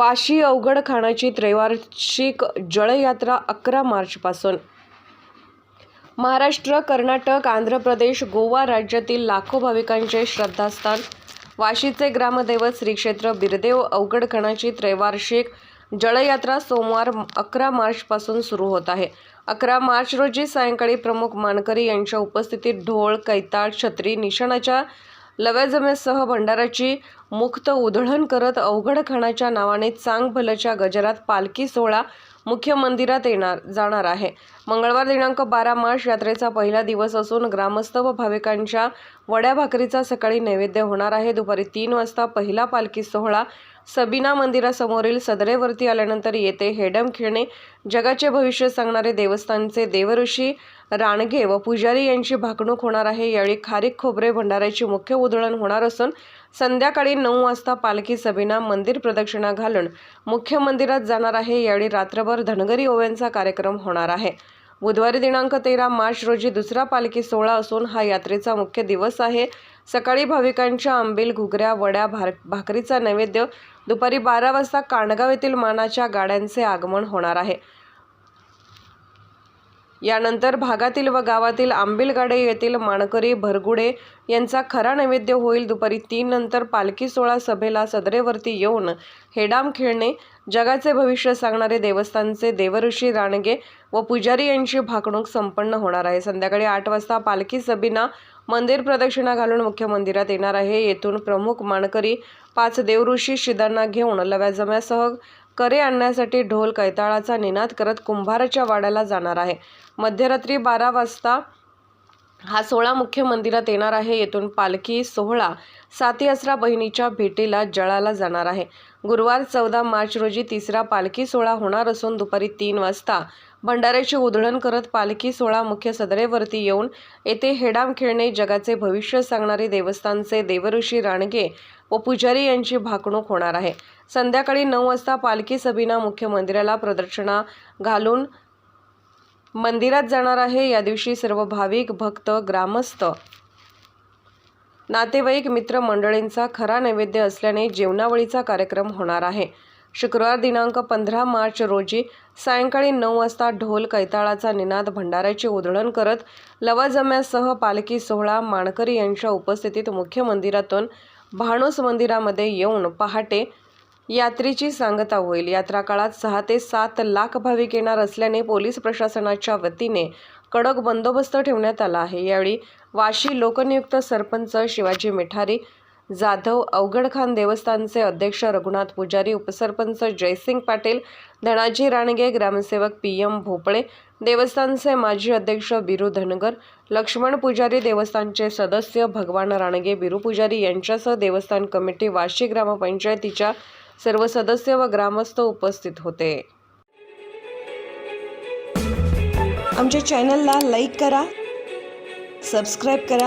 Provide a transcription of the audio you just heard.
वाशी अवघड खानाची त्रैवार्षिक जळयात्रा अकरा मार्चपासून. महाराष्ट्र कर्नाटक आंध्र प्रदेश गोवा राज्यातील लाखो भाविकांचे श्रद्धास्थान. वाशीचे ग्रामदैवत श्री क्षेत्र बिरदेव अवघड त्रैवार्षिक जळयात्रा सोमवार अकरा मार्चपासून सुरू होत आहे. अकरा मार्च रोजी सायंकाळी प्रमुख मानकरी यांच्या उपस्थितीत ढोळ कैताळ छत्री निशाणाच्या लव्याजमेसह भंडाराची मुक्त उधळण करत अवघड खानाच्या नावाने चांग भलच्या गजरात पालखी सोहळा मुख्य मंदिरात येणार जाणार आहे. मंगळवार दिनांक बारा मार्च यात्रेचा पहिला दिवस असून ग्रामस्थ व भाविकांच्या वड्या भाकरीचा सकाळी नैवेद्य होणार आहे. दुपारी तीन वाजता पहिला पालखी सोहळा सबीना मंदिरासमोरील सदरेवरती आल्यानंतर येथे हेडम खेळणे जगाचे भविष्य सांगणारे देवस्थानचे देवऋषी राणगे व पुजारी यांची भाकणूक होणार आहे. यावेळी खारीक खोबरे भंडाऱ्याची मुख्य उधळण होणार असून संध्याकाळी नऊ वाजता पालखी सभेना मंदिर प्रदक्षिणा घालून मुख्य मंदिरात जाणार आहे. यावेळी रात्रभर धनगरी ओव्यांचा कार्यक्रम होणार आहे. बुधवारी दिनांक तेरा मार्च रोजी दुसरा पालखी सोहळा असून हा यात्रेचा मुख्य दिवस आहे. सकाळी भाविकांच्या आंबील घुगऱ्या वड्या भार भाकरीचा नैवेद्य दुपारी बारा वाजता कांडगाव येथील मानाच्या गाड्यांचे आगमन होणार आहे. यानंतर भागातील व गावातील आंबिलगाडे येथील माणकरी भरगुडे यांचा खरा नैवेद्य होईल. दुपारी तीन नंतर पालखी सोहळा सभेला सदरेवरती येऊन हेडाम खेळणे जगाचे भविष्य सांगणारे देवस्थानचे देवऋषी राणगे व पुजारी यांची भाकणूक संपन्न होणार आहे. संध्याकाळी आठ वाजता पालखी सभेना मंदिर प्रदक्षिणा घालून मुख्य मंदिरात येणार आहे. येथून प्रमुख माणकरी पाच देवऋषी शिदांना घेऊन लव्याजम्यासह करे आणण्यासाठी ढोल कैताळाचा निनाद करत कुंभाराच्या वाड्याला जाणार आहे. मध्यरात्री बारा वाजता हा सोहळा मुख्य मंदिरात येणार आहे. येथून पालखी सोहळा साती असरा बहिणीच्या भेटीला जळाला जाणार आहे. गुरुवार चौदा मार्च रोजी तिसरा पालखी सोहळा होणार असून दुपारी तीन वाजता भंडाऱ्याची उधळण करत पालखी सोहळा मुख्य सदरेवरती येऊन येथे हेडाम खेळणे जगाचे भविष्य सांगणारे देवस्थानचे देवऋषी राणगे व पुजारी यांची भाकणूक होणार आहे. संध्याकाळी नऊ वाजता पालखी सभीना मुख्य मंदिराला प्रदक्षिणा घालून मंदिरात जाणार आहे. या दिवशी सर्व भाविक भक्त ग्रामस्थ नातेवाईक मित्रमंडळींचा खरा नैवेद्य असल्याने जेवणावळीचा कार्यक्रम होणार आहे. शुक्रवार दिनांक पंधरा मार्च रोजी सायंकाळी नऊ वाजता ढोल कैताळाचा निनाद भंडाऱ्याचे उधळण करत लवाजम्यासह पालखी सोहळा माणकरी यांच्या उपस्थितीत मुख्य मंदिरातून भाणूस मंदिरामध्ये येऊन पहाटे यात्रेची सांगता होईल. यात्रा काळात सहा ते सात लाख भाविक येणार असल्याने पोलीस प्रशासनाच्या वतीने कडक बंदोबस्त ठेवण्यात आला आहे. यावेळी वाशी लोकनियुक्त सरपंच शिवाजी मिठारी जाधव अवघडखान देवस्थानचे अध्यक्ष रघुनाथ पुजारी उपसरपंच जयसिंग पाटील धनाजी राणगे ग्रामसेवक पी एम भोपळे देवस्थानचे माजी अध्यक्ष बिरू धनगर लक्ष्मण पुजारी देवस्थानचे सदस्य भगवान राणगे बिरू पुजारी यांच्यासह देवस्थान कमिटी वाशी ग्रामपंचायतीच्या सर्व सदस्य व ग्रामस्थ उपस्थित होते. आमच्या चॅनलला लाईक करा सबस्क्राईब करा